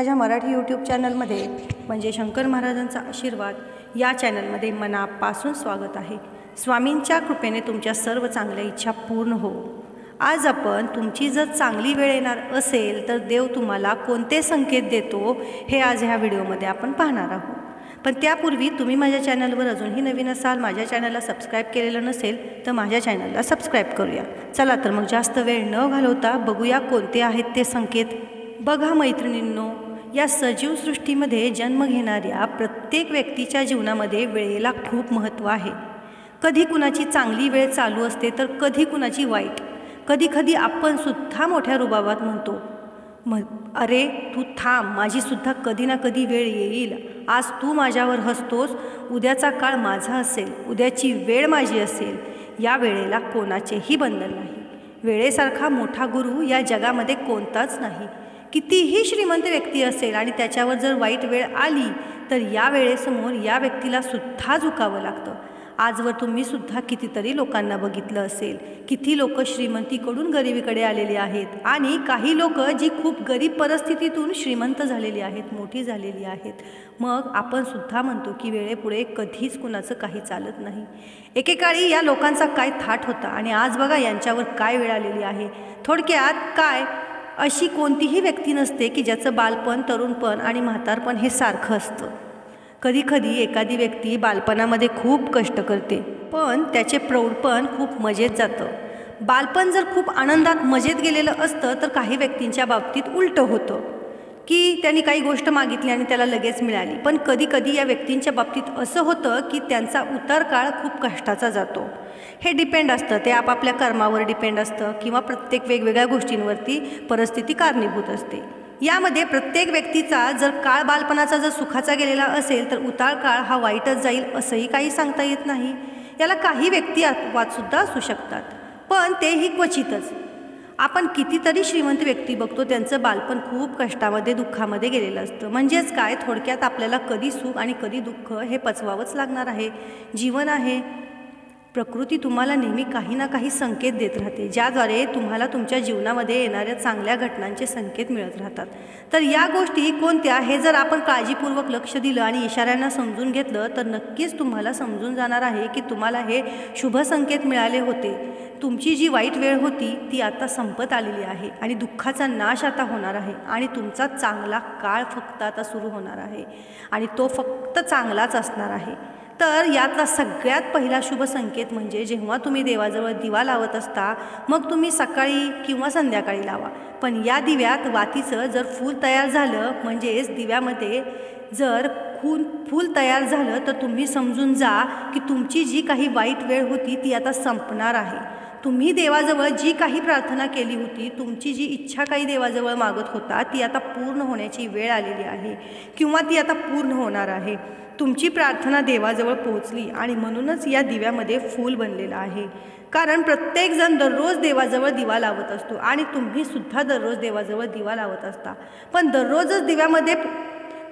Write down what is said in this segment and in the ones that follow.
माझ्या मराठी यूट्यूब चॅनलमध्ये म्हणजे शंकर महाराजांचा आशीर्वाद या चॅनलमध्ये मनापासून स्वागत आहे. स्वामींच्या कृपेने तुमच्या सर्व चांगल्या इच्छा पूर्ण हो. आज आपण तुमची जर चांगली वेळ येणार असेल तर देव तुम्हाला कोणते संकेत देतो हे आज ह्या व्हिडिओमध्ये आपण पाहणार आहोत. पण त्यापूर्वी तुम्ही माझ्या चॅनलवर अजूनही नवीन असाल माझ्या चॅनलला सबस्क्राईब केलेलं नसेल तर माझ्या चॅनलला सबस्क्राईब करूया. चला तर मग जास्त वेळ न घालवता बघूया कोणते आहेत ते संकेत. बघा मैत्रिणींनो या सजीव सृष्टीमध्ये जन्म घेणाऱ्या प्रत्येक व्यक्तीच्या जीवनामध्ये वेळेला खूप महत्त्व आहे. कधी कुणाची चांगली वेळ चालू असते तर कधी कुणाची वाईट. कधी कधी आपण सुद्धा मोठ्या रुबाबात म्हणतो म अरे तू थांब माझीसुद्धा कधी ना कधी वेळ येईल. आज तू माझ्यावर हसतोस उद्याचा काळ माझा असेल उद्याची वेळ माझी असेल. या वेळेला कोणाचेही बंधन नाही. वेळेसारखा मोठा गुरु या जगामध्ये कोणताच नाही. कितीही श्रीमंत व्यक्ती असेल आणि त्याच्यावर जर वाईट वेळ आली तर या वेळेसमोर या व्यक्तीला सुद्धा झुकावं लागतं. आजवर तुम्ही सुद्धा कितीतरी लोकांना बघितलं असेल किती लोक श्रीमंतीकडून गरिबीकडे आलेली आहेत आणि काही लोक जी खूप गरीब परिस्थितीतून श्रीमंत झालेली आहेत मोठी झालेली आहेत. मग आपण सुद्धा म्हणतो की वेळेपुढे कधीच कुणाचं काही चालत नाही. एकेकाळी या लोकांचा काय थाट होता आणि आज बघा यांच्यावर काय वेळ आलेली आहे. थोडक्यात काय अशी कोणतीही व्यक्ती नसते की ज्याचं बालपण तरुणपण आणि म्हातारपण हे सारखं असतं. कधीकधी एखादी व्यक्ती बालपणामध्ये खूप कष्ट करते पण त्याचे प्रौढपण खूप मजेत जातं. बालपण जर खूप आनंदात मजेत गेलेलं असतं तर काही व्यक्तींच्या बाबतीत उलटं होतं. त्यांनी काही गोष्ट मागितली आणि त्याला लगेच मिळाली. पण कधी कधी या व्यक्तींच्या बाबतीत असं होतं की त्यांचा उतार काळ खूप कष्टाचा जातो. हे डिपेंड असतं. ते आपापल्या कर्मावर डिपेंड असतं किंवा प्रत्येक वेगवेगळ्या गोष्टींवरती परिस्थिती कारणीभूत असते. यामध्ये प्रत्येक व्यक्तीचा जर काळ बालपणाचा जर सुखाचा गेलेला असेल तर उतार काळ हा वाईटच जाईल असंही काही सांगता येत नाही. याला काही व्यक्ती अपवादसुद्धा असू शकतात. पण तेही क्वचितच. आपण कितीतरी श्रीमंत व्यक्ती बघतो त्यांचं बालपण खूप कष्टामध्ये दुःखामध्ये गेलेलं असतं. म्हणजेच काय? थोडक्यात आपल्याला कधी सुख आणि कधी दुःख हे पचवावंच लागणार आहे. जीवन आहे. प्रकृती तुम्हाला नेहमी काही ना काही संकेत देत राहते ज्याद्वारे तुम्हाला तुमच्या जीवनामध्ये येणाऱ्या चांगल्या घटनांचे संकेत मिळत राहतात. तर या गोष्टी कोणत्या हे जर आपण काळजीपूर्वक लक्ष दिलं आणि इशाऱ्यांना समजून घेतलं तर नक्कीच तुम्हाला समजून जाणार आहे की तुम्हाला हे शुभ संकेत मिळाले होते. तुमची जी वाईट वेळ होती ती आता संपत आलेली आहे आणि दुःखाचा नाश आता होणार आहे आणि तुमचा चांगला काळ फक्त आता सुरू होणार आहे आणि तो फक्त चांगलाच असणार आहे. तर यातला सगळ्यात पहिला शुभ संकेत म्हणजे जेव्हा तुम्ही देवाजवळ दिवा लावत असता मग तुम्ही सकाळी किंवा संध्याकाळी लावा. पण या दिव्यात वातीचं जर फूल तयार झालं म्हणजेच दिव्यामध्ये जर खून फूल तयार झालं तर तुम्ही समजून जा की तुमची जी काही वाईट वेळ होती ती आता संपणार आहे. तुम्ही देवाजवळ जी काही प्रार्थना केली होती तुमची जी इच्छा काही देवाजवळ मागत होता ती आता पूर्ण होण्याची वेळ आलेली आहे किंवा ती आता पूर्ण होणार आहे. तुमची प्रार्थना देवाजवळ पोहोचली आणि म्हणूनच या दिव्यामध्ये फूल बनलेलं आहे. कारण प्रत्येकजण दररोज देवाजवळ दिवा लावत असतो आणि तुम्हीसुद्धा दररोज देवाजवळ दिवा लावत असता. पण दररोजच दिव्यामध्ये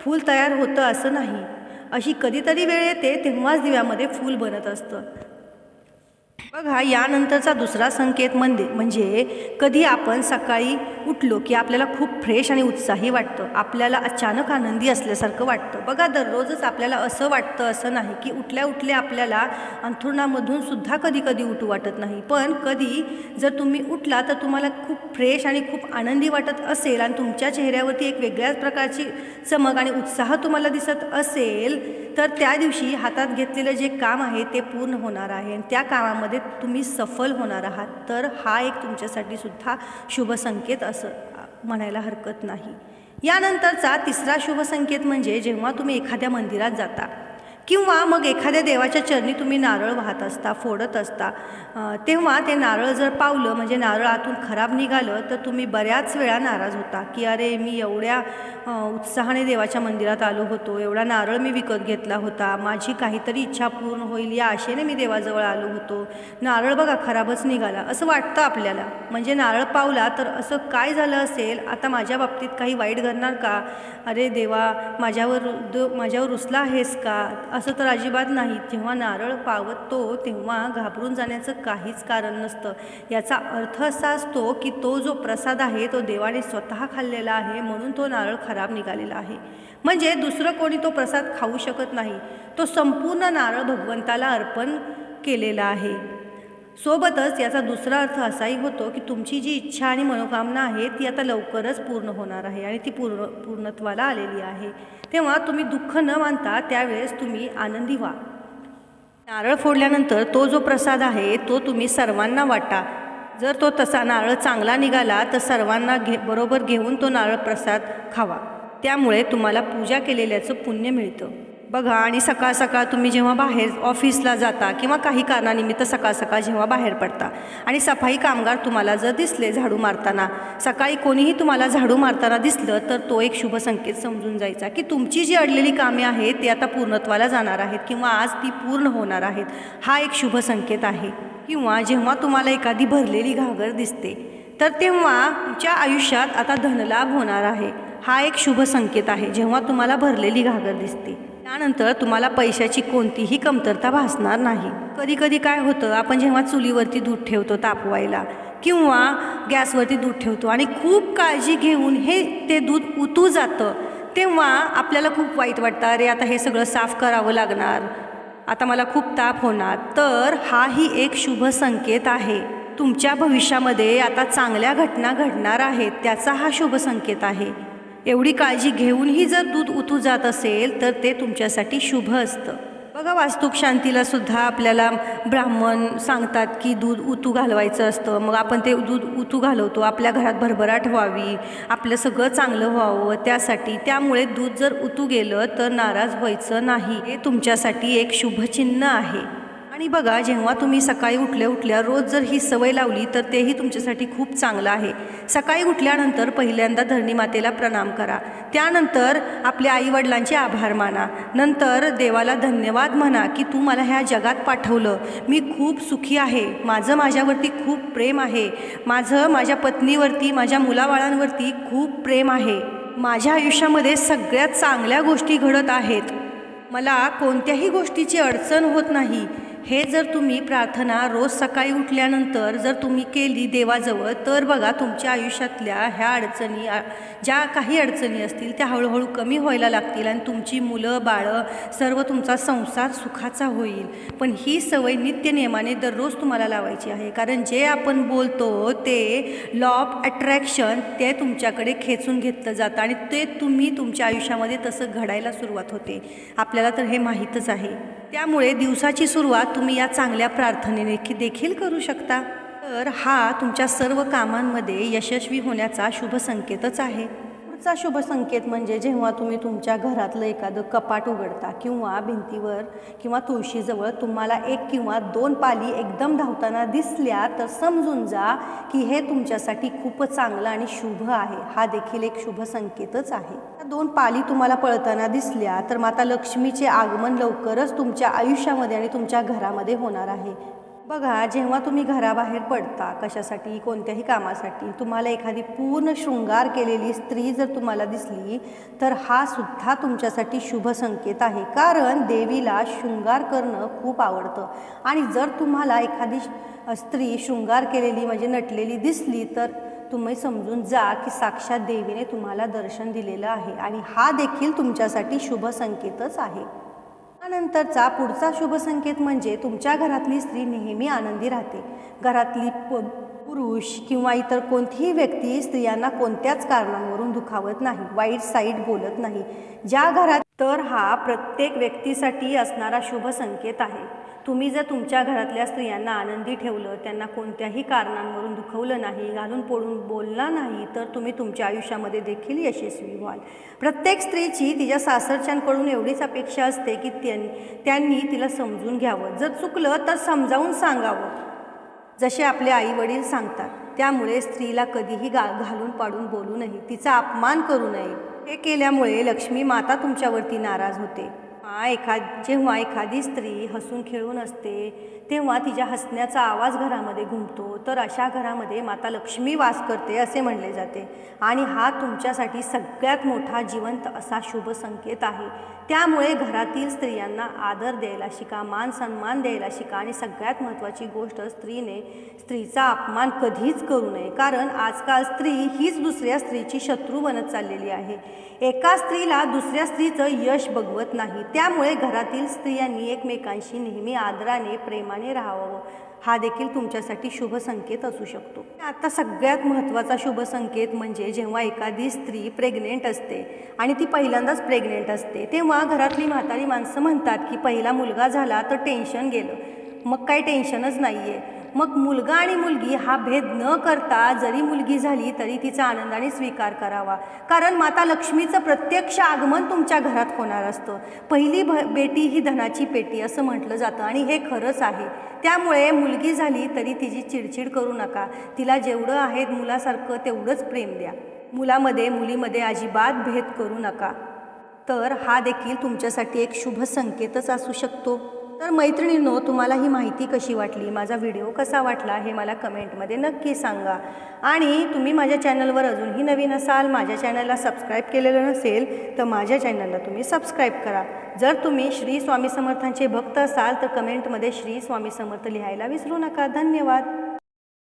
फूल तयार होतं असं नाही. अशी कधीतरी वेळ येते तेव्हाच दिव्यामध्ये फूल बनत असतं. बघा यानंतरचा दुसरा संकेत म्हणजे म्हणजे कधी आपण सकाळी उठलो की आपल्याला खूप फ्रेश आणि उत्साही वाटतं. आपल्याला अचानक आनंदी असल्यासारखं वाटतं. बघा दररोजच आपल्याला असं वाटतं असं नाही की उठल्या उठल्या आपल्याला अंथरुणामधून सुद्धा कधी कधी उठू वाटत नाही. पण कधी जर तुम्ही उठला तर तुम्हाला खूप फ्रेश आणि खूप आनंदी वाटत असेल आणि तुमच्या चेहऱ्यावरती एक वेगळ्याच प्रकारची चमक आणि उत्साह तुम्हाला दिसत असेल तर त्या दिवशी हातात घेतलेलं जे काम आहे ते पूर्ण होणार आहे. आणि त्या कामामध्ये तुम्ही सफल होणार आहात. तर हा एक तुमच्यासाठी सुद्धा शुभ संकेत असं म्हणायला हरकत नाही. यानंतरचा तिसरा शुभ संकेत म्हणजे जेव्हा तुम्ही एखाद्या मंदिरात जाता किंवा मग एखाद्या देवाच्या चरणी तुम्ही नारळ वाहत असता फोडत असता तेव्हा ते नारळ जर पावलं म्हणजे नारळ आतून खराब निघालं तर तुम्ही बऱ्याच वेळा नाराज होता की अरे मी एवढ्या उत्साहाने देवाच्या मंदिरात आलो होतो एवढा नारळ मी विकत घेतला होता माझी काहीतरी इच्छा पूर्ण होईल या आशेने मी देवाजवळ आलो होतो. नारळ बघा खराबच निघाला. असं वाटतं आपल्याला. म्हणजे नारळ पावला तर असं काय झालं असेल? आता माझ्या बाबतीत काही वाईट घडणार का? अरे देवा माझ्यावर माझ्यावर रुसला आहेस का? असं तर अजिबात नाही. जेव्हा नारळ पावतो तेव्हा घाबरून जाण्याचं काहीच कारण नसतं. याचा अर्थ असा असतो की तो जो प्रसाद आहे तो देवाने स्वतः खाल्लेला आहे म्हणून तो नारळ खराब निघालेला आहे. म्हणजे दुसरं कोणी तो प्रसाद खाऊ शकत नाही. तो संपूर्ण नारळ भगवंताला अर्पण केलेला आहे. सोबतच याचा दुसरा अर्थ असाही होतो की तुमची जी इच्छा आणि मनोकामना आहे ती आता लवकरच पूर्ण होणार आहे आणि ती पूर्ण पूर्णत्वाला आलेली आहे. तेव्हा तुम्ही दुःख न मानता त्यावेळेस तुम्ही आनंदी व्हा. नारळ फोडल्यानंतर तो जो प्रसाद आहे तो तुम्ही सर्वांना वाटा. जर तो तसा नारळ चांगला निघाला तर सर्वांना घे बरोबर घेऊन तो नारळ प्रसाद खावा. त्यामुळे तुम्हाला पूजा केलेल्याचं पुण्य मिळतं. बघा आणि सकाळ सकाळ तुम्ही जेव्हा बाहेर ऑफिसला जाता किंवा काही कारणानिमित्त सकाळ सकाळ जेव्हा बाहेर पडता आणि सफाई कामगार तुम्हाला जर दिसले झाडू मारताना सकाळी कोणीही तुम्हाला झाडू मारताना दिसलं तर तो एक शुभ संकेत समजून जायचा की तुमची जी अडलेली कामे आहेत ती आता पूर्णत्वाला जाणार आहेत किंवा आज ती पूर्ण होणार आहेत हा एक शुभ संकेत आहे. किंवा जेव्हा तुम्हाला एखादी भरलेली घागर दिसते तर तेव्हा तुमच्या आयुष्यात आता धनलाभ होणार आहे. हा एक शुभ संकेत आहे जेव्हा तुम्हाला भरलेली घागर दिसते. त्यानंतर तुम्हाला पैशाची कोणतीही कमतरता भासणार नाही. कधी कधी काय होतं आपण जेव्हा चुलीवरती दूध ठेवतो तापवायला किंवा गॅसवरती दूध ठेवतो आणि खूप काळजी घेऊन हे ते दूध उतू जातं तेव्हा आपल्याला खूप वाईट वाटतं अरे आता हे सगळं साफ करावं लागणार. आता मला खूप ताप होणार. तर हाही एक शुभ संकेत आहे. तुमच्या भविष्यामध्ये आता चांगल्या घटना घडणार आहेत त्याचा हा शुभ संकेत आहे. एवढी काळजी घेऊनही जर दूध उतू जात असेल तर ते तुमच्यासाठी शुभ असतं. बघा वास्तुक शांतीला सुद्धा आपल्याला ब्राह्मण सांगतात की दूध उतू घालवायचं असतं. मग आपण ते दूध उतू घालवतो आपल्या घरात भरभराट व्हावी आपलं सगळं चांगलं व्हावं त्यासाठी. त्यामुळे दूध जर उतू गेलं तर नाराज व्हायचं नाही. हे तुमच्यासाठी एक शुभचिन्ह आहे. आणि बघा जेव्हा तुम्ही सकाळी उठल्या उठल्या रोज जर ही सवय लावली तर तेही तुमच्यासाठी खूप चांगलं आहे. सकाळी उठल्यानंतर पहिल्यांदा धरणी मातेला प्रणाम करा. त्यानंतर आपल्या आईवडिलांचे आभार माना. नंतर देवाला धन्यवाद म्हणा की तू मला ह्या जगात पाठवलं. मी खूप सुखी आहे. माझं माझ्यावरती खूप प्रेम आहे. माझं माझ्या पत्नीवरती माझ्या मुलाबाळांवरती खूप प्रेम आहे. माझ्या आयुष्यामध्ये सगळ्यात चांगल्या गोष्टी घडत आहेत. मला कोणत्याही गोष्टीची अडचण होत नाही. हे जर तुम्ही प्रार्थना रोज सकाळी उठल्यानंतर जर तुम्ही केली देवाजवळ तर बघा तुमच्या आयुष्यातल्या ह्या अडचणी ज्या काही अडचणी असतील त्या हळूहळू कमी व्हायला लागतील आणि तुमची मुलं बाळं सर्व तुमचा संसार सुखाचा होईल. पण ही सवय नित्य नियमाने दररोज तुम्हाला लावायची आहे. कारण जे आपण बोलतो ते लॉ ऑफ अट्रॅक्शन ते तुमच्याकडे खेचून घेतलं जातं आणि ते तुम्ही तुमच्या आयुष्यामध्ये तसं घडायला सुरुवात होते. आपल्याला तर हे माहीतच आहे. त्यामुळे दिवसाची सुरुवात तुम्ही या चांगल्या प्रार्थनेने की देखील करू शकता. तर हा तुमच्या सर्व कामांमध्ये यशस्वी होण्याचा शुभ संकेतच आहे. चा शुभ संकेत म्हणजे जेव्हा तुम्ही तुमच्या घरातलं एखादं कपाट उघडता किंवा भिंतीवर किंवा तुळशीजवळ तुम्हाला एक किंवा दोन पाली एकदम धावताना दिसल्या तर समजून जा की हे तुमच्यासाठी खूप चांगलं आणि शुभ आहे. हा देखील एक शुभ संकेतच आहे. दोन पाली तुम्हाला पळताना दिसल्या तर माता लक्ष्मीचे आगमन लवकरच तुमच्या आयुष्यामध्ये आणि तुमच्या घरामध्ये होणार आहे. बघा जेव्हा तुम्ही घराबाहेर पडता कशासाठी कोणत्याही कामासाठी तुम्हाला एखादी पूर्ण शृंगार केलेली स्त्री जर तुम्हाला दिसली तर हा सुद्धा तुमच्यासाठी शुभ संकेत आहे. कारण देवीला शृंगार करणं खूप आवडतं. आणि जर तुम्हाला एखादी श- स्त्री शृंगार केलेली म्हणजे नटलेली दिसली तर तुम्ही समजून जा की साक्षात देवीने तुम्हाला दर्शन दिलेलं आहे. आणि हा देखील तुमच्यासाठी शुभ संकेतच आहे. त्यानंतरचा पुढचा शुभसंकेत म्हणजे तुमच्या घरातली स्त्री नेहमी आनंदी राहते. घरातली प पुरुष किंवा इतर कोणतीही व्यक्ती स्त्रियांना कोणत्याच कारणांवरून दुखावत नाही वाईट साईट बोलत नाही. ज्या घरात तर हा प्रत्येक व्यक्तीसाठी असणारा शुभ संकेत आहे. तुम्ही जर तुमच्या घरातल्या स्त्रियांना आनंदी ठेवलं त्यांना कोणत्याही कारणांवरून दुखवलं नाही घालून पोळून बोलला नाही तर तुम्ही तुमच्या आयुष्यामध्ये देखील यशस्वी व्हाल. प्रत्येक स्त्रीची तिच्या सासरच्यांकडून एवढीच अपेक्षा असते की त्यांनी त्यांनी तिला समजून घ्यावं. जर चुकलं तर समजावून सांगावं. जसे आपले आई वडील सांगतात त्यामुळे स्त्रीला कधीही गा घालून पाडून बोलू नये. तिचा अपमान करू नये. हे केल्यामुळे लक्ष्मी माता तुमच्यावरती नाराज होते. हा एखाद जेव्हा एखादी स्त्री हसून खेळून असते तेव्हा तिच्या हसण्याचा आवाज घरामध्ये घुमतो. तर अशा घरामध्ये माता लक्ष्मी वास करते असे म्हणले जाते. आणि हा तुमच्यासाठी सगळ्यात मोठा जिवंत असा शुभ संकेत आहे. त्यामुळे घरातील स्त्रियांना आदर द्यायला शिका मान सन्मान द्यायला शिका आणि सगळ्यात महत्त्वाची गोष्ट स्त्रीने स्त्रीचा अपमान कधीच करू नये. कारण आजकाल स्त्री हीच दुसऱ्या स्त्रीची शत्रू बनत चाललेली आहे. एका स्त्रीला दुसऱ्या स्त्रीचं यश बघवत नाही त्यामुळे घरातील स्त्रियांनी एकमेकांशी नेहमी आदराने प्रेमाने राहावं. हा देखील तुमच्यासाठी शुभ संकेत असू शकतो. आता सगळ्यात महत्त्वाचा शुभ संकेत म्हणजे जेव्हा एखादी स्त्री प्रेग्नेंट असते आणि ती पहिल्यांदाच प्रेग्नेंट असते तेव्हा घरातली म्हातारी माणसं म्हणतात की पहिला मुलगा झाला तर टेन्शन गेलं. मग काही टेन्शनच नाही आहे मग मुलगा आणि मुलगी हा भेद न करता जरी मुलगी झाली तरी तिचा आनंदाने स्वीकार करावा. कारण माता लक्ष्मीचं प्रत्यक्ष आगमन तुमच्या घरात होणार असतं. पहिली भ बेटी ही धनाची पेटी असं म्हटलं जातं आणि हे खरंच आहे. त्यामुळे मुलगी झाली तरी तिची चिडचिड करू नका. तिला जेवढं आहे मुलासारखं तेवढंच प्रेम द्या. मुलामध्ये मुलीमध्ये अजिबात भेद करू नका. तर हा देखील तुमच्यासाठी एक शुभ संकेतच असू शकतो. तर मैत्रिणींनो तुम्हाला ही माहिती कशी वाटली? माझा व्हिडिओ कसा वाटला हे मला कमेंटमध्ये नक्की सांगा. आणि तुम्ही माझ्या चॅनलवर अजूनही नवीन असाल माझ्या चॅनलला सबस्क्राईब केलेलं नसेल तर माझ्या चॅनलला तुम्ही सबस्क्राईब करा. जर तुम्ही श्री स्वामी समर्थांचे भक्त असाल तर कमेंटमध्ये श्री स्वामी समर्थ लिहायला विसरू नका. धन्यवाद.